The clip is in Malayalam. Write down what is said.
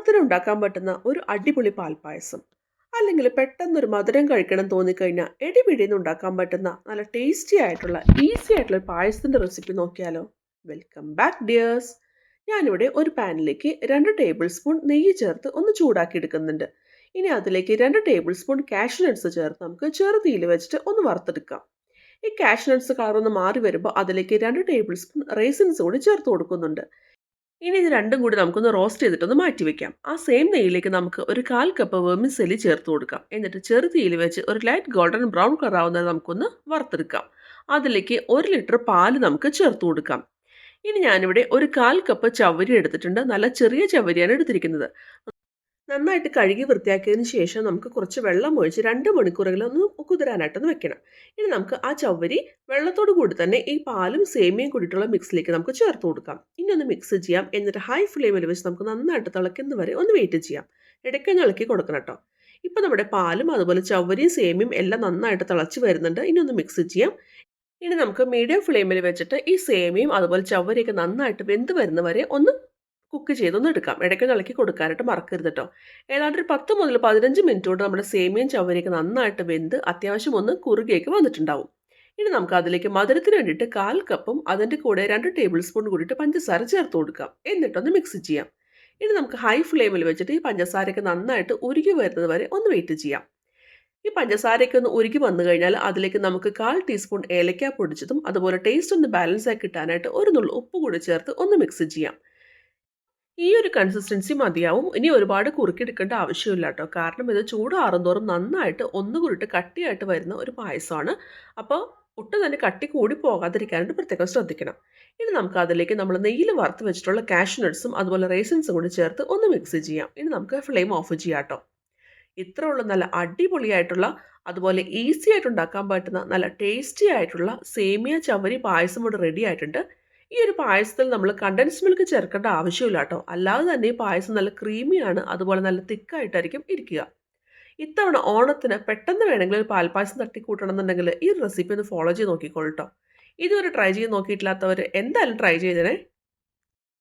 ഓണത്തിന് ഉണ്ടാക്കാൻ പറ്റുന്ന ഒരു അടിപൊളി പാൽപ്പായസം. അല്ലെങ്കിൽ പെട്ടെന്നൊരു മധുരം കഴിക്കണം തോന്നിക്കഴിഞ്ഞാൽ എടിപിടിന്ന് ഉണ്ടാക്കാൻ പറ്റുന്ന നല്ല ടേസ്റ്റി ആയിട്ടുള്ള ഈസി ആയിട്ടുള്ള പായസത്തിന്റെ റെസിപ്പി നോക്കിയാലോ? വെൽക്കം ബാക്ക് ഡിയേഴ്സ് ഞാനിവിടെ ഒരു പാനിലേക്ക് രണ്ട് ടേബിൾ സ്പൂൺ നെയ്യ് ചേർത്ത് ഒന്ന് ചൂടാക്കി എടുക്കുന്നുണ്ട്. ഇനി അതിലേക്ക് രണ്ട് ടേബിൾ സ്പൂൺ കാഷ്യൂ നട്ട്സ് ചേർത്ത് നമുക്ക് ചെറുതീയിൽ വെച്ചിട്ട് ഒന്ന് വറുത്തെടുക്കാം. ഈ കാഷ്യൂ നട്ട്സ് കളർ ഒന്ന് മാറി വരുമ്പോൾ അതിലേക്ക് രണ്ട് ടേബിൾ സ്പൂൺ റേസിൻസ് കൂടി ചേർത്ത് കൊടുക്കുന്നുണ്ട്. ഇനി ഇത് രണ്ടും കൂടി നമുക്കൊന്ന് റോസ്റ്റ് ചെയ്തിട്ടൊന്ന് മാറ്റി വെക്കാം. ആ സെയിം നെയ്യിലേക്ക് നമുക്ക് ഒരു കാൽ കപ്പ് വെർമിസെലി ചേർത്ത് കൊടുക്കാം. എന്നിട്ട് ചെറുതീയിൽ വെച്ച് ഒരു ലൈറ്റ് ഗോൾഡൻ ബ്രൗൺ കളർ ആവുന്നത് നമുക്കൊന്ന് വറുത്തെടുക്കാം. അതിലേക്ക് ഒരു ലിറ്റർ പാൽ നമുക്ക് ചേർത്ത് കൊടുക്കാം. ഇനി ഞാനിവിടെ ഒരു കാൽ കപ്പ് ചവരി എടുത്തിട്ടുണ്ട്. നല്ല ചെറിയ ചവരിയാണ് എടുത്തിരിക്കുന്നത്. നന്നായിട്ട് കഴുകി വൃത്തിയാക്കിയതിന് ശേഷം നമുക്ക് കുറച്ച് വെള്ളം ഒഴിച്ച് രണ്ട് മണിക്കൂറെങ്കിലും ഒന്ന് കുതിരാനായിട്ടൊന്ന് വെക്കണം. ഇനി നമുക്ക് ആ ചവരി വെള്ളത്തോട് കൂടി തന്നെ ഈ പാലും സേമിയയും കൂടിയിട്ടുള്ള മിക്സിലേക്ക് നമുക്ക് ചേർത്ത് കൊടുക്കാം. ഇനി ഒന്ന് മിക്സ് ചെയ്യാം. എന്നിട്ട് ഹൈ ഫ്ലെയിമിൽ വെച്ച് നമുക്ക് നന്നായിട്ട് തിളയ്ക്കുന്ന വരെ ഒന്ന് വെയിറ്റ് ചെയ്യാം. ഇടയ്ക്കൊന്ന് ഇളക്കി കൊടുക്കണം കേട്ടോ. ഇപ്പോൾ നമ്മുടെ പാലും അതുപോലെ ചവരിയും സേമിയും എല്ലാം നന്നായിട്ട് തിളച്ച് വരുന്നുണ്ട്. ഇനി ഒന്ന് മിക്സ് ചെയ്യാം. ഇനി നമുക്ക് മീഡിയം ഫ്ലെയിമിൽ വെച്ചിട്ട് ഈ സേമിയും അതുപോലെ ചവരിയൊക്കെ നന്നായിട്ട് വെന്ത് വരുന്ന വരെ ഒന്ന് കുക്ക് ചെയ്തൊന്ന് എടുക്കാം. ഇടയ്ക്ക് ഇളക്കി കൊടുക്കാനായിട്ട് മറക്കരുത് കേട്ടോ ഏതാണ്ട് ഒരു പത്ത് മുതൽ പതിനഞ്ച് മിനിറ്റ് കൊണ്ട് നമ്മുടെ സേമിയും ചവരിയൊക്കെ നന്നായിട്ട് വെന്ത് അത്യാവശ്യം ഒന്ന് കുറുകിയൊക്കെ വന്നിട്ടുണ്ടാവും. ഇനി നമുക്ക് അതിലേക്ക് മധുരത്തിന് വേണ്ടിയിട്ട് കാൽ കപ്പും അതിന്റെ കൂടെ രണ്ട് ടേബിൾ സ്പൂൺ കൂടിയിട്ട് പഞ്ചസാര ചേർത്ത് കൊടുക്കാം. എന്നിട്ടൊന്ന് മിക്സ് ചെയ്യാം. ഇനി നമുക്ക് ഹൈ ഫ്ലെയിമിൽ വെച്ചിട്ട് ഈ പഞ്ചസാരയൊക്കെ നന്നായിട്ട് ഉരുകി വരുന്നത് വരെ ഒന്ന് വെയിറ്റ് ചെയ്യാം. ഈ പഞ്ചസാരയൊക്കെ ഒന്ന് ഉരുകി വന്നു കഴിഞ്ഞാൽ അതിലേക്ക് നമുക്ക് കാൽ ടീസ്പൂൺ ഏലക്ക പൊടിച്ചതും അതുപോലെ ടേസ്റ്റ് ഒന്ന് ബാലൻസ് ആയി കിട്ടാനായിട്ട് ഒരു നുള്ളു ഉപ്പ് കൂടി ചേർത്ത് ഒന്ന് മിക്സ് ചെയ്യാം. ഈ ഒരു കൺസിസ്റ്റൻസി മതിയാവും. ഇനി ഒരുപാട് കുറുക്കിയെടുക്കേണ്ട ആവശ്യമില്ല കേട്ടോ. കാരണം ഇത് ചൂടാറുന്തോറും നന്നായിട്ട് ഒന്നുകൂടിട്ട് കട്ടിയായിട്ട് വരുന്ന ഒരു പായസമാണ്. അപ്പോൾ ഒട്ടും തന്നെ കട്ടി കൂടി പോകാതിരിക്കാനായിട്ട് പ്രത്യേകം ശ്രദ്ധിക്കണം. ഇനി നമുക്ക് അതിലേക്ക് നമ്മൾ നെയ്യിൽ വറുത്ത് വെച്ചിട്ടുള്ള കാഷ്യൂ നട്ട്സും അതുപോലെ റേസിൻസും കൂടി ചേർത്ത് ഒന്ന് മിക്സ് ചെയ്യാം. ഇനി നമുക്ക് ഫ്ലെയിം ഓഫ് ചെയ്യാം കേട്ടോ. ഇത്ര ഉള്ള നല്ല അടിപൊളിയായിട്ടുള്ള അതുപോലെ ഈസി ആയിട്ട് ഉണ്ടാക്കാൻ പറ്റുന്ന നല്ല ടേസ്റ്റി ആയിട്ടുള്ള സേമിയ ചവരി പായസം ഇവിടെ റെഡി ആയിട്ടുണ്ട്. ഈ ഒരു പായസത്തിൽ നമ്മൾ കണ്ടൻസ് മിൽക്ക് ചേർക്കേണ്ട ആവശ്യമില്ല കേട്ടോ അല്ലാതെ തന്നെ ഈ പായസം നല്ല ക്രീമിയാണ് അതുപോലെ നല്ല തിക്കായിട്ടായിരിക്കും ഇരിക്കുക. ഇത്തവണ ഓണത്തിന് പെട്ടെന്ന് വേണമെങ്കിൽ ഒരു പാൽപ്പായസം തട്ടിക്കൂട്ടണം എന്നുണ്ടെങ്കിൽ ഈ റെസിപ്പി ഒന്ന് ഫോളോ ചെയ്ത് നോക്കിക്കോളൂ കേട്ടോ ഇതുവരെ ട്രൈ ചെയ്ത് നോക്കിയിട്ടില്ലാത്തവർ എന്തായാലും ട്രൈ ചെയ്തേ